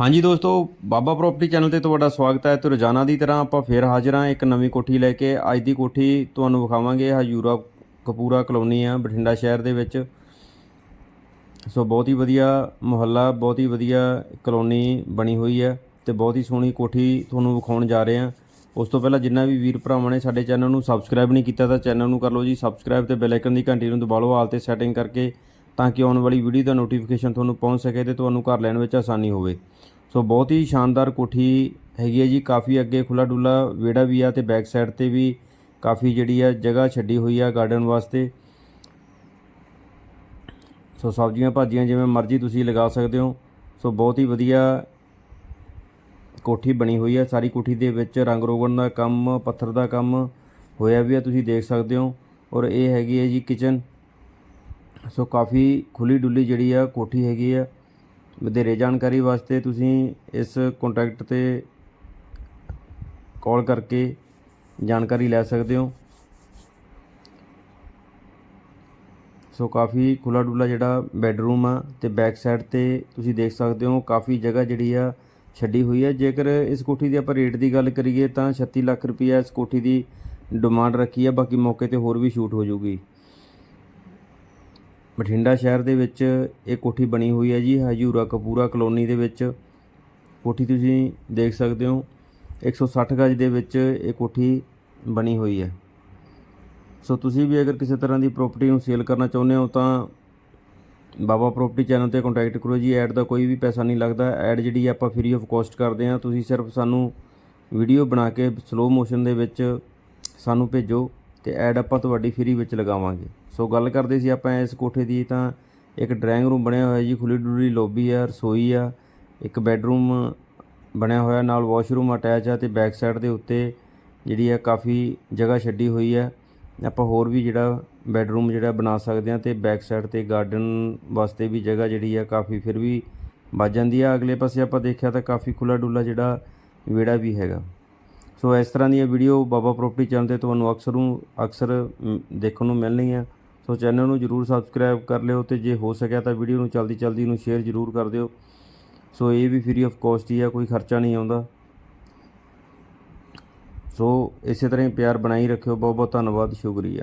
ਹਾਂਜੀ ਦੋਸਤੋ, ਬਾਬਾ property channel ਤੇ ਤੁਹਾਡਾ ਸਵਾਗਤ ਹੈ। ਤੇ ਰੋਜ਼ਾਨਾ ਦੀ ਤਰ੍ਹਾਂ ਆਪਾਂ ਫੇਰ ਹਾਜ਼ਰ ਹਾਂ ਇੱਕ ਨਵੀਂ ਕੋਠੀ ਲੈ ਕੇ। ਅੱਜ ਦੀ ਕੋਠੀ ਤੁਹਾਨੂੰ ਵਿਖਾਵਾਂਗੇ। ਹਜੂਰਾ ਕਪੂਰਾ ਕਲੋਨੀ ਆ, ਬਠਿੰਡਾ ਸ਼ਹਿਰ ਦੇ ਵਿੱਚ। ਸੋ ਬਹੁਤ ਹੀ ਵਧੀਆ ਮੁਹੱਲਾ, ਬਹੁਤ ਹੀ ਵਧੀਆ ਕਲੋਨੀ ਬਣੀ ਹੋਈ ਹੈ ਤੇ ਬਹੁਤ ਹੀ ਸੋਹਣੀ ਕੋਠੀ ਤੁਹਾਨੂੰ ਵਿਖਾਉਣ ਜਾ ਰਹੇ ਹਾਂ। ਉਸ ਤੋਂ ਪਹਿਲਾਂ ਜਿੰਨਾ ਵੀ ਵੀਰ ਭਰਾਵਾਂ ਨੇ ਸਾਡੇ ਚੈਨਲ ਨੂੰ ਸਬਸਕ੍ਰਾਈਬ ਨਹੀਂ ਕੀਤਾ ਤਾਂ ਚੈਨਲ ਨੂੰ ਕਰ ਲਓ ਜੀ। ਸਬਸਕ੍ਰਾਈਬ ਤੇ ਬੈਲ ਆਈਕਨ ਦੀ ਘੰਟੀ ਨੂੰ ਦਬਾ ਲਓ, ਆਲ ਤੇ ਸੈਟਿੰਗ ਕਰਕੇ। ਤਾਂ ਕਿ ਆਉਣ ਵਾਲੀ ਵੀਡੀਓ ਦਾ ਨੋਟੀਫਿਕੇਸ਼ਨ ਤੁਹਾਨੂੰ ਪਹੁੰਚ ਸਕੇ ਤੇ ਤੁਹਾਨੂੰ ਘਰ ਲੈਣ ਵਿੱਚ ਆਸਾਨੀ ਹੋਵੇ। ਸੋ ਬਹੁਤ ਹੀ ਸ਼ਾਨਦਾਰ ਕੋਠੀ ਹੈਗੀ ਹੈ ਜੀ, ਕਾਫੀ ਅੱਗੇ ਖੁੱਲਾ ਡੁੱਲਾ ਵਿਹੜਾ ਵੀ ਆ ਤੇ ਬੈਕ ਸਾਈਡ ਤੇ ਵੀ ਕਾਫੀ ਜਿਹੜੀ ਆ ਜਗ੍ਹਾ ਛੱਡੀ ਹੋਈ ਆ ਗਾਰਡਨ ਵਾਸਤੇ। ਸੋ ਸਬਜ਼ੀਆਂ ਭਾਜੀਆਂ ਜਿਵੇਂ ਮਰਜ਼ੀ ਤੁਸੀਂ ਲਗਾ ਸਕਦੇ ਹੋ। ਸੋ ਬਹੁਤ ਹੀ ਵਧੀਆ ਕੋਠੀ ਬਣੀ ਹੋਈ ਹੈ ਸਾਰੀ ਕੋਠੀ ਦੇ ਵਿੱਚ ਰੰਗ ਰੋਗਣ ਦਾ ਕੰਮ, ਪੱਥਰ ਦਾ ਕੰਮ ਹੋਇਆ ਵੀ ਆ, ਤੁਸੀਂ ਦੇਖ ਸਕਦੇ ਹੋ। ਔਰ ਇਹ ਹੈਗੀ ਹੈ ਜੀ ਕਿਚਨ ਸੋ ਕਾਫੀ ਖੁੱਲੀ ਡੁੱਲੀ ਜਿਹੜੀ ਆ, ਕੋਠੀ ਹੈਗੀ ਆ। ਵਧੇਰੇ ਜਾਣਕਾਰੀ ਵਾਸਤੇ ਤੁਸੀਂ ਇਸ ਕੰਟੈਕਟ ਤੇ ਕਾਲ ਕਰਕੇ ਜਾਣਕਾਰੀ ਲੈ ਸਕਦੇ ਹੋ। ਸੋ ਕਾਫੀ ਖੁੱਲਾ ਡੁੱਲਾ ਜਿਹੜਾ ਬੈੱਡਰੂਮ ਆ ਤੇ ਬੈਕ ਸਾਈਡ ਤੇ ਤੁਸੀਂ ਦੇਖ ਸਕਦੇ ਹੋ, ਕਾਫੀ ਜਗ੍ਹਾ ਜਿਹੜੀ ਆ ਛੱਡੀ ਹੋਈ ਹੈ ਜੇਕਰ ਇਸ ਕੋਠੀ ਦੀ ਆਪਾਂ ਰੇਟ ਦੀ ਗੱਲ ਕਰੀਏ ਤਾਂ 36 ਲੱਖ ਰੁਪਈਆ ਇਸ ਕੋਠੀ ਦੀ ਡਿਮਾਂਡ ਰੱਖੀ ਹੈ ਬਾਕੀ ਮੌਕੇ ਤੇ ਹੋਰ ਵੀ ਸ਼ੂਟ ਹੋ ਜਾਊਗੀ। ਬਠਿੰਡਾ ਸ਼ਹਿਰ ਦੇ ਵਿੱਚ ਇਹ ਕੋਠੀ ਬਣੀ ਹੋਈ ਹੈ ਜੀ, ਹਜੂਰਾ ਕਪੂਰਾ ਕਲੋਨੀ ਦੇ ਵਿੱਚ। ਕੋਠੀ ਤੁਸੀਂ ਦੇਖ ਸਕਦੇ ਹੋ 160 ਗਜ ਦੇ ਵਿੱਚ ਇਹ ਕੋਠੀ ਬਣੀ ਹੋਈ ਹੈ। ਸੋ ਤੁਸੀਂ ਵੀ ਅਗਰ ਕਿਸੇ ਤਰ੍ਹਾਂ ਦੀ ਪ੍ਰਾਪਰਟੀ ਨੂੰ ਸੇਲ ਕਰਨਾ ਚਾਹੁੰਦੇ ਹੋ ਤਾਂ ਬਾਬਾ ਪ੍ਰਾਪਰਟੀ ਚੈਨਲ ਤੇ ਕੰਟੈਕਟ ਕਰੋ ਜੀ। ਐਡ ਦਾ ਕੋਈ ਵੀ ਪੈਸਾ ਨਹੀਂ ਲੱਗਦਾ। ਐਡ ਜਿਹੜੀ ਆਪਾਂ ਫ੍ਰੀ ਆਫ ਕਾਸਟ ਕਰਦੇ ਹਾਂ। ਤੁਸੀਂ ਸਿਰਫ ਸਾਨੂੰ ਵੀਡੀਓ ਬਣਾ ਕੇ ਸਲੋ ਮੋਸ਼ਨ ਦੇ ਵਿੱਚ ਸਾਨੂੰ ਭੇਜੋ। ਤੇ ਐਡ ਆਪਾਂ ਤੁਹਾਡੀ ਫ੍ਰੀ ਵਿੱਚ ਲਗਾਵਾਂਗੇ। ਸੋ ਗੱਲ ਕਰਦੇ ਸੀ ਆਪਾਂ ਇਸ ਕੋਠੇ ਦੀ ਤਾਂ ਇੱਕ ਡਰਾਇੰਗ ਰੂਮ ਬਣਿਆ ਹੋਇਆ ਜੀ ਖੁੱਲੀ ਡੁੱਲੀ ਲੌਬੀ ਆ, ਰਸੋਈ ਆ, ਇੱਕ ਬੈੱਡਰੂਮ ਬਣਿਆ ਹੋਇਆ, ਨਾਲ ਵਾਸ਼ਰੂਮ ਅਟੈਚ ਆ ਤੇ ਬੈਕ ਸਾਈਡ ਦੇ ਉੱਤੇ ਜਿਹੜੀ ਆ ਕਾਫੀ ਜਗ੍ਹਾ ਛੱਡੀ ਹੋਈ ਆ। ਆਪਾਂ ਹੋਰ ਵੀ ਜਿਹੜਾ ਬੈੱਡਰੂਮ ਜਿਹੜਾ ਬਣਾ ਸਕਦੇ ਆ ਤੇ ਬੈਕ ਸਾਈਡ ਤੇ ਗਾਰਡਨ ਵਾਸਤੇ ਵੀ ਜਗ੍ਹਾ ਜਿਹੜੀ ਆ ਕਾਫੀ ਫਿਰ ਵੀ ਬਚ ਜਾਂਦੀ ਆ। ਅਗਲੇ ਪਾਸੇ ਆਪਾਂ ਦੇਖਿਆ ਤਾਂ ਕਾਫੀ ਖੁੱਲਾ ਡੁੱਲਾ ਜਿਹੜਾ ਵਿਹੜਾ ਵੀ ਹੈਗਾ। ਸੋ ਇਸ ਤਰ੍ਹਾਂ ਦੀਆਂ ਵੀਡੀਓ ਬਾਬਾ ਪ੍ਰਾਪਰਟੀ ਚੈਨਲ ਤੇ ਤੁਹਾਨੂੰ ਅਕਸਰ ਨੂੰ ਅਕਸਰ ਦੇਖਣ ਨੂੰ ਮਿਲਣਗੀਆਂ। ਸੋ ਚੈਨਲ ਨੂੰ ਜਰੂਰ ਸਬਸਕ੍ਰਾਈਬ ਕਰ ਲਿਓ ਤੇ ਜੇ ਹੋ ਸਕਿਆ ਤਾਂ ਵੀਡੀਓ ਨੂੰ ਜਲਦੀ ਜਲਦੀ ਨੂੰ ਸ਼ੇਅਰ ਜਰੂਰ ਕਰ ਦਿਓ। ਸੋ ਇਹ ਵੀ ਫ੍ਰੀ ਆਫ ਕਾਸਟ ਹੀ ਆ, ਕੋਈ ਖਰਚਾ ਨਹੀਂ ਆਉਂਦਾ। ਸੋ ਇਸੇ ਤਰ੍ਹਾਂ ਹੀ ਪਿਆਰ ਬਣਾਈ ਰੱਖਿਓ। ਬਹੁਤ ਬਹੁਤ ਧੰਨਵਾਦ, ਸ਼ੁਕਰੀਆ।